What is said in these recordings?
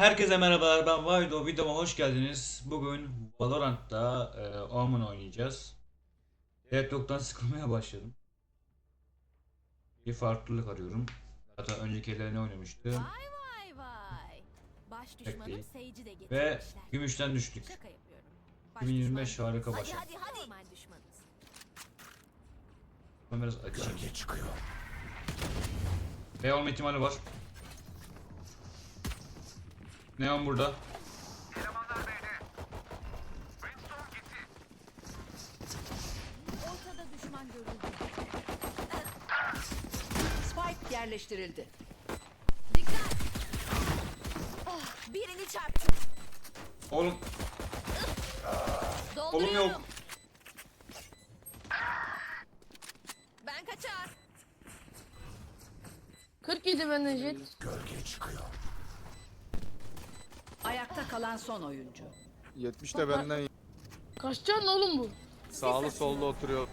Herkese merhabalar ben Vaydo videoma hoş geldiniz. Bugün Valorant'ta e, Omen oynayacağız. Deadlock'tan sıkılmaya başladım. Bir farklılık arıyorum. Zaten önceki ellerine oynamıştım. Vay vay. Baş düşmanım. Sage'i de getirmişler. Ve gümüşten düştük. Şaka yapıyorum. Baş 2025 düşman- harika Hadi başladı. hadi hadi. Normal düşmanız. Ben biraz açayım. çıkıyor. B olma ihtimali var. Neon burada. Ortada düşman görüldü. Spike yerleştirildi. Dikkat. Oh, birini çarptım. Oğlum. Oğlum yok. Ben kaçar. 47 benden jet. Ayakta kalan son oyuncu. 70 de benden Kaç can oğlum bu? sağlı sollu oturuyor.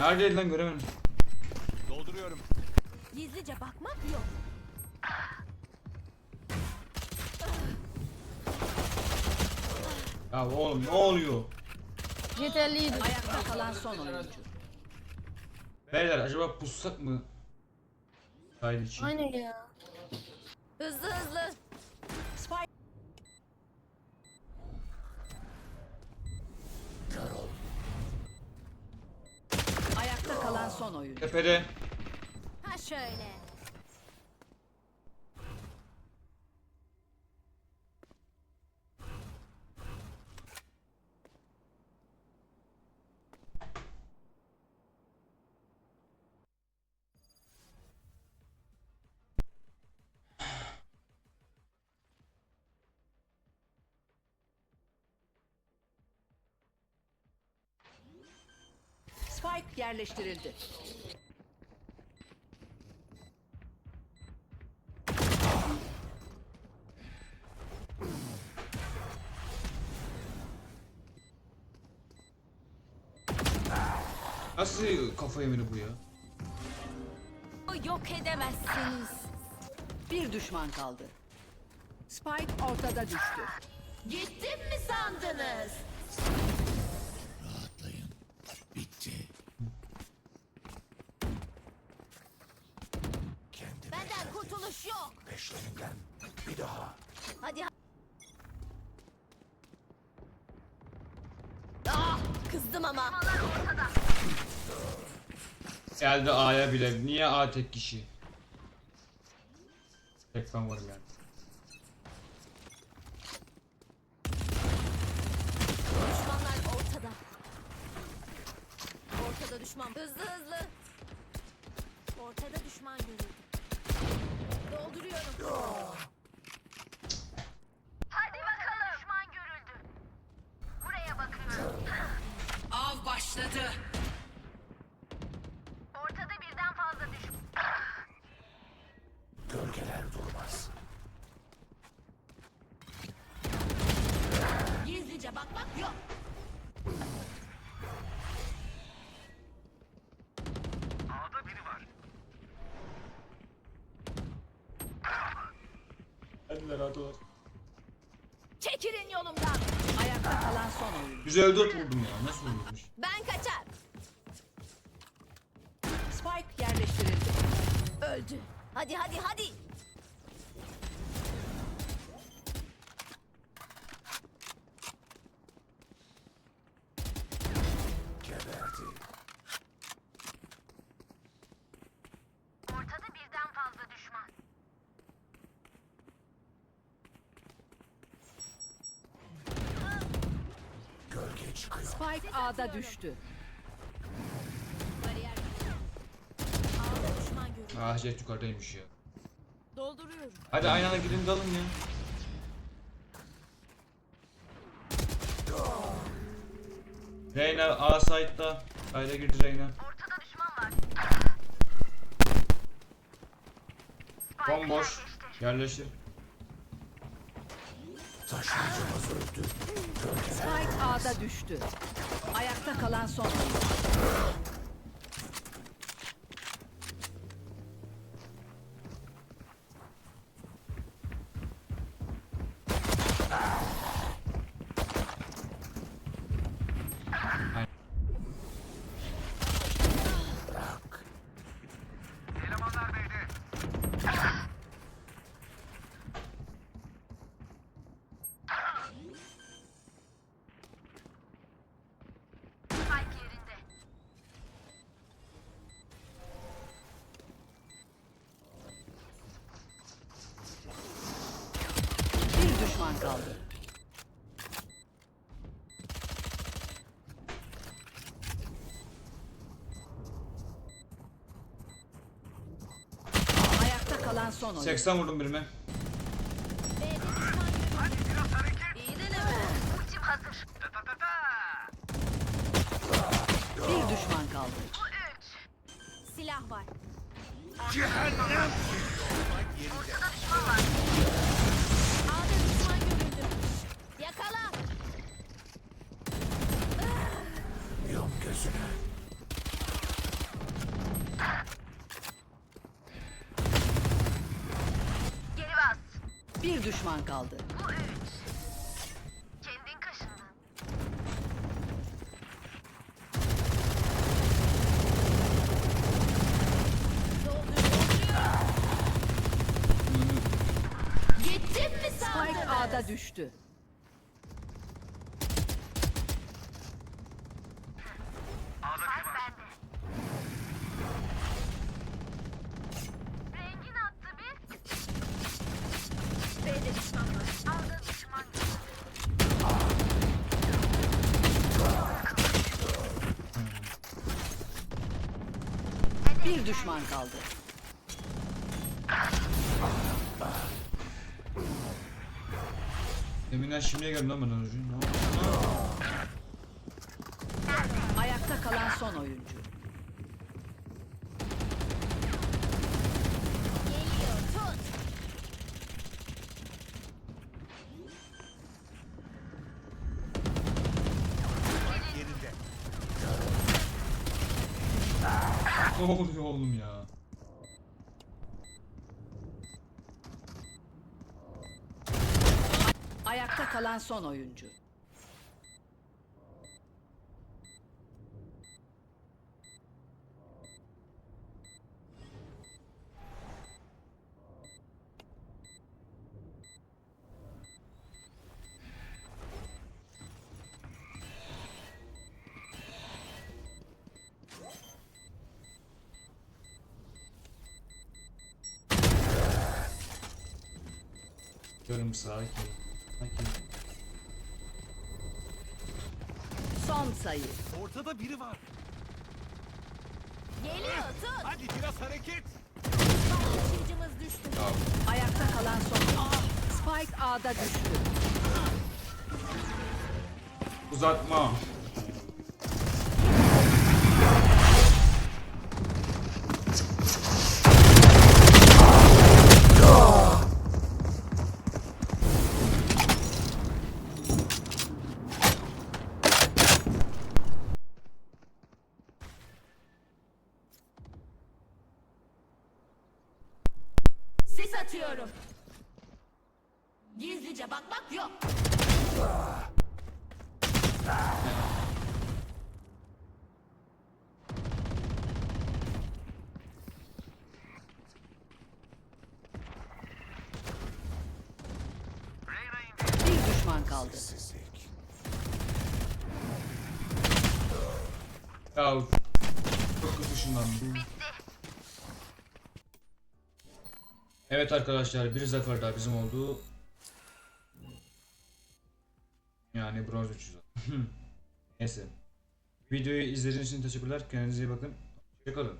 neredeydi lan göremedim. Dolduruyorum. Gizlice bakmak yok. Ya oğlum ne oluyor? Jet 57. Ayakta kalan son oyuncu. Beyler acaba pussak mı? Hayır için. Aynen ya. Hızlı hızlı. Spike Ayakta kalan son oyuncu. Tepede. Ha şöyle. Spike yerleştirildi. Nasıl kafa yemini bu ya? Yok edemezsiniz. Bir düşman kaldı. Spike ortada düştü. Gittim mi sandınız? Geldi A'ya bile. Niye A tek kişi? Tek ben varım yani. Düşmanlar ortada. Ortada düşman. Hızlı hızlı. Ortada düşman görüldü. Gizlice bakmak yok. Hadi rahat ol. Çekilin yolumdan. Ayakta kalan son oyuncu. 154 vurdum ya. Nasıl vurmuş? Ben kaçar. Spike yerleştirildi. Öldü. Hadi hadi hadi. Spike A'da düştü. Bariyer. Ağda düşman görüldü. Ah jet yukarıdaymış ya. Dolduruyorum. Hadi aynı anda gidin dalın ya. Reyna A site'da. Kayda girdi Reyna. Ortada düşman var. Bomboş. Yerleştir. Spike A'da düştü. Ayakta kalan son oyuncu. Kalan son oyuncu. 80 vurdum birine. B'de düşman. İyi deneme. Ultim hazır. Bir düşman kaldı. Silah var. A'da düşman görüldü. Yakala. Geri Bir düşman kaldı. Bu üç. Kendin kaşındın. Gittim mi Spike sandınız? A'da düştü. Fark bende. Rengin attı bir. B'de düşman var. Aldı düşman. Bir düşman kaldı. Deminden şimdiye geldim lan ben. Ne oldu? Ayakta kalan son oyuncu. Oluyor oğlum ya? Ayakta kalan son oyuncu. Görüm sakin. Sakin. Son sayı. Ortada biri var. Geliyor. Tut. Hadi biraz hareket. Taşıyıcımız düştü. Ayakta kalan son. Spike A'da düştü. Uzatma. Sis atıyorum. Gizlice bakmak yok. Bir düşman kaldı. Ya çok kötü ışınlandım. Evet arkadaşlar bir zafer daha bizim oldu. Yani bronz 300. Neyse. Videoyu izlediğiniz için teşekkürler. Kendinize iyi bakın. Hoşçakalın.